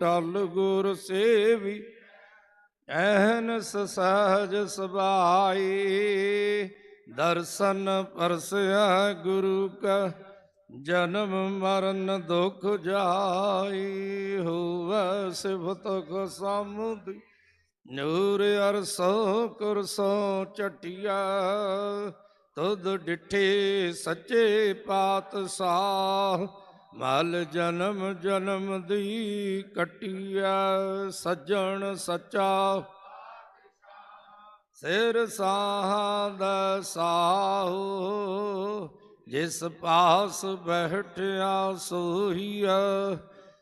ਟਲ ਗੁਰ ਸੇਵੀ ਐਹਨਸ ਸਹਜ ਸੁਭਾਈ ਦਰਸ਼ਨ ਪਰਸਿਆ ਗੁਰੂ ਕਾ ਜਨਮ ਮਰਨ ਦੁਖ ਜਾਈ। ਹੋਵੈ ਸਿਫਤ ਕੋ ਸਮੁਦੀ, ਨੂਰ ਅਰਸੋ ਕੁਰਸੋ ਚਟਿਆ। ਤੁਧ ਡਿਠੇ ਸੱਚੇ ਪਾਤਸ਼ਾਹ ਮਲ ਜਨਮ ਜਨਮ ਦੀ ਕਟਿਆ, ਸੱਜਣ ਸੱਚਾ। ਸਿਰ ਸਾਹਦ ਸਾਹੋ, ਜਿਸ ਪਾਸ ਬਹਿਠਿਆ ਸੋਹੀਆ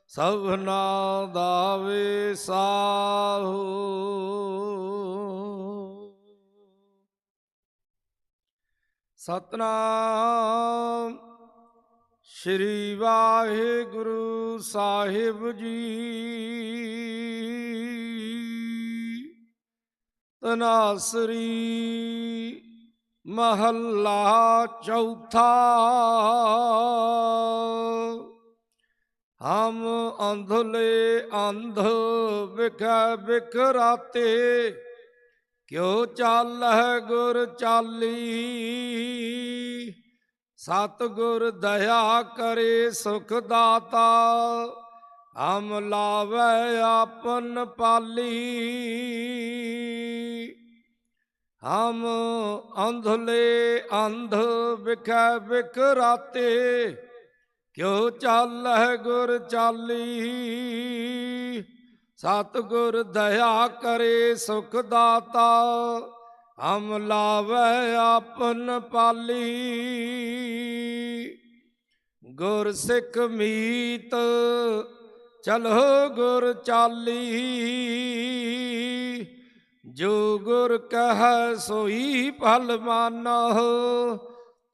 ਸਭਨਾ ਦਾਵੇ ਸਾਹੋ। ਸਤਨਾਮ ਸ਼੍ਰੀ ਵਾਹਿਗੁਰੂ ਸਾਹਿਬ ਜੀ। ਤਨਾਸਰੀ ਮਹੱਲਾ ਚੌਥਾ। ਹਮ ਅੰਧਲੇ ਅੰਧ ਵਿਖੈ ਵਿਖਰਾਤੇ ਕਿਉ ਚਾਲਹਿ ਗੁਰ ਚਾਲੀ? ਸਤਗੁਰ ਦਇਆ ਕਰੇ ਸੁਖ ਦਾਤਾ ਹਮ ਲਾਵੈ ਆਪਨ ਪਾਲੀ। ਹਮ ਅੰਧਲੇ ਅੰਧ ਵਿਖੈ ਵਿਖਰਾਤੇ, ਕਿਉ ਚਾਲਹਿ ਗੁਰ ਚਾਲੀ। ਸਤਗੁਰ ਦਇਆ ਕਰੇ ਸੁਖ ਦਾਤਾ ਹਮ ਲਾਵੈ ਆਪਨ ਪਾਲੀ। ਗੁਰ ਸਿੱਖ ਮੀਤ ਚਲੋ ਗੁਰ ਚਾਲੀ। ਜੋ ਗੁਰ ਕਹੈ ਸੋਈ ਭਲ ਮਾਨਹੁ,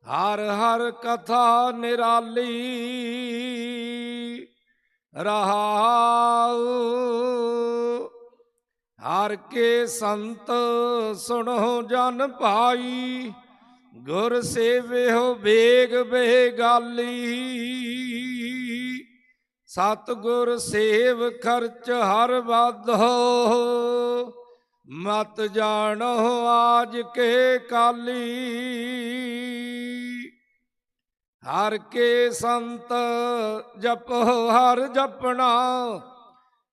ਹਰ ਹਰ ਕਥਾ ਨਿਰਾਲੀ। ਰਹਾਉ ਹਰ ਕੇ ਸੰਤ ਸੁਣੋ ਜਨ ਭਾਈ, ਗੁਰ ਸੇਵਿਓ ਬੇਗ ਬੇਗਾਲੀ। ਸਤ ਗੁਰ ਸੇਵ ਖਰਚ ਹਰ ਵਾਧੋ ਮਤ ਜਾਣੋ ਆਜ ਕੇ ਕਾਲੀ। ਹਰ ਕੇ ਸੰਤ ਜਪੋ ਹਰ ਜਪਣਾ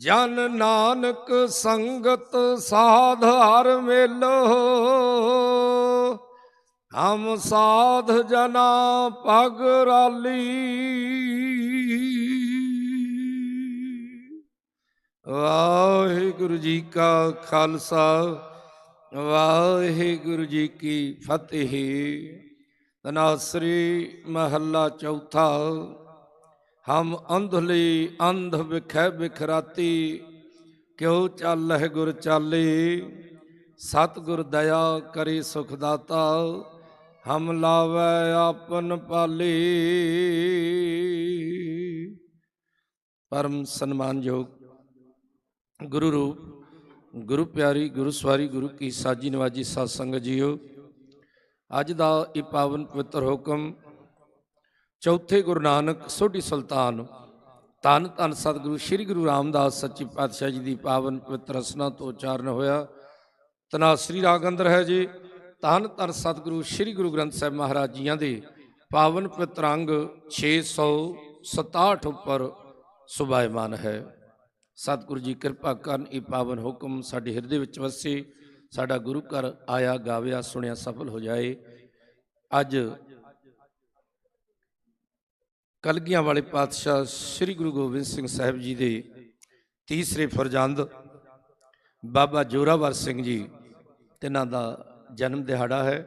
ਜਨ ਨਾਨਕ ਸੰਗਤ ਸਾਧ ਹਰ ਮੇਲੋ, ਹਮ ਸਾਧ ਜਨਾ ਪਗ ਰਾਲੀ। ਵਾਹਿਗੁਰੂ ਜੀ ਕਾ ਖਾਲਸਾ, ਵਾਹਿਗੁਰੂ ਜੀ ਕੀ ਫਤਿਹ। ਤਨਾਸਰੀ ਮਹੱਲਾ ਚੌਥਾ ਹਮ ਅੰਧਲੀ ਅੰਧ ਵਿਖੈ ਵਿਖਰਾਤੀ ਕਿਉ ਚਾਲਹਿ ਗੁਰ ਚਾਲੀ? ਸਤਗੁਰ ਦਇਆ ਕਰੇ ਸੁਖ ਦਾਤਾ, ਹਮ ਲਾਵੈ ਆਪਨ ਪਾਲੀ। ਪਰਮ ਸਨਮਾਨਯੋਗ ਗੁਰੂ ਰੂਪ ਗੁਰੂ ਪਿਆਰੀ, ਗੁਰੂ ਸਵਾਰੀ, ਗੁਰੂ ਕੀ ਸਾਜੀ ਨਵਾਜੀ ਸਾਧ ਸੰਗਤ ਜੀਓ, ਅੱਜ ਦਾ ਇਹ ਪਾਵਨ ਪਵਿੱਤਰ ਹੁਕਮ ਚੌਥੇ ਗੁਰੂ ਨਾਨਕ ਸੋਢੀ ਸੁਲਤਾਨ, ਧੰਨ ਧੰਨ ਸਤਿਗੁਰੂ ਸ੍ਰੀ ਗੁਰੂ ਰਾਮਦਾਸ ਸੱਚੇ ਪਾਤਸ਼ਾਹ ਜੀ ਦੀ ਪਾਵਨ ਪਵਿੱਤਰ ਰਸਨਾ ਤੋਂ ਉਚਾਰਨ ਹੋਇਆ। ਤਨਾਸਰੀ ਰਾਗ ਅੰਦਰ ਹੈ ਜੀ। ਧੰਨ ਧੰਨ ਸਤਿਗੁਰੂ ਸ੍ਰੀ ਗੁਰੂ ਗ੍ਰੰਥ ਸਾਹਿਬ ਮਹਾਰਾਜ ਜੀਆਂ ਦੇ ਪਾਵਨ ਪਵਿੱਤਰ ਅੰਗ 667 ਉੱਪਰ ਸੁਭਾਇਮਾਨ ਹੈ। ਸਤਿਗੁਰੂ ਜੀ ਕਿਰਪਾ ਕਰਨ ਇਹ ਪਾਵਨ ਹੁਕਮ ਸਾਡੇ ਹਿਰਦੇ ਵਿੱਚ ਵਸੇ, ਸਾਡਾ ਗੁਰੂ ਘਰ ਆਇਆ, ਗਾਵਿਆ, ਸੁਣਿਆ, ਸਫਲ ਹੋ ਜਾਏ। ਅੱਜ ਕਲਗੀਆਂ ਵਾਲੇ ਪਾਤਸ਼ਾਹ ਸ੍ਰੀ ਗੁਰੂ ਗੋਬਿੰਦ ਸਿੰਘ ਸਾਹਿਬ ਜੀ ਦੇ ਤੀਸਰੇ ਫਰਜ਼ੰਦ ਬਾਬਾ ਜੋਰਾਵਰ ਸਿੰਘ ਜੀ, ਤਿਨਾਂ ਦਾ ਜਨਮ ਦਿਹਾੜਾ ਹੈ।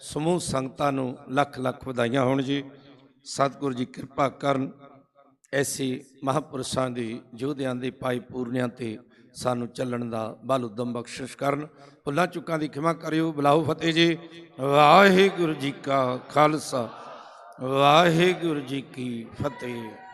ਸਮੂਹ ਸੰਗਤਾਂ ਨੂੰ ਲੱਖ ਲੱਖ ਵਧਾਈਆਂ ਹੋਣ ਜੀ। ਸਤਿਗੁਰੂ ਜੀ ਕਿਰਪਾ ਕਰਨ ਐਸੀ ਮਹਾਪੁਰਸ਼ਾਂ ਦੀ, ਯੋਧਿਆਂ ਦੇ ਪਾਈ ਪੂਰਨਿਆਂ ਤੇ ਸਾਨੂੰ ਚੱਲਣ ਦਾ ਬਲ ਉਦਮ ਬਖਸ਼ਿਸ਼ ਕਰਨ। ਭੁੱਲਾਂ ਚੁੱਕਾਂ ਦੀ ਖਿਮਾ ਕਰਿਓ, ਬੁਲਾਓ ਫਤਿਹ ਜੀ। ਵਾਹਿਗੁਰੂ ਜੀ ਕਾ ਖਾਲਸਾ। ਵਾਹਿਗੁਰੂ ਜੀ ਕੀ ਫਤਿਹ।